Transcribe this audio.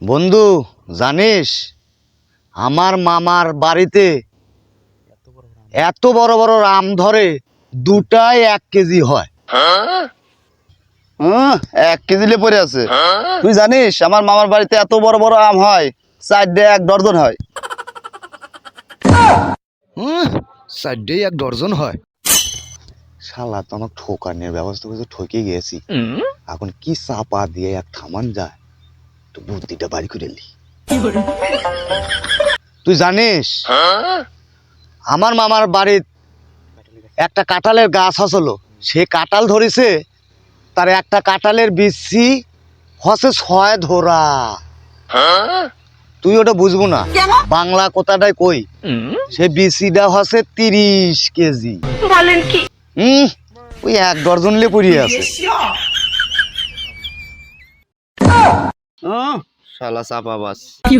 বন্ধু জানিস আমার মামার বাড়িতে এত বড় বড় আম ধরে দুটাই এক কেজি হয়। হুম, এক কেজিলে পড়ে আছে। তুই জানিস আমার মামার বাড়িতে এত বড় বড় আম হয় চারটে এক ডর্জন হয়। চারটেই এক ডর্জন হয়। শালা তো আমার ঠোকানের ব্যবস্থা করে ঠকে গেছি। এখন কি চাপা দিয়ে এক থামান যায়? তো বুদ্ধিটা বাড়ি করে লি তুই জানিস? আমার মামার বাড়ির একটা কাঁঠালের গাছ হসলো। সে কাঁঠাল ধরেছে তার একটা কাঁঠালের বিচি হসে ছয় ধরা। তুই ওটা বুঝব না। বাংলা কথাটাই কই? সে বিচিটা হসে তিরিশ কেজি। বলেন কি? হুম ওই এক ডর্জন লে পড়িয়ে আছে হুম, শালা চাপা বাস কি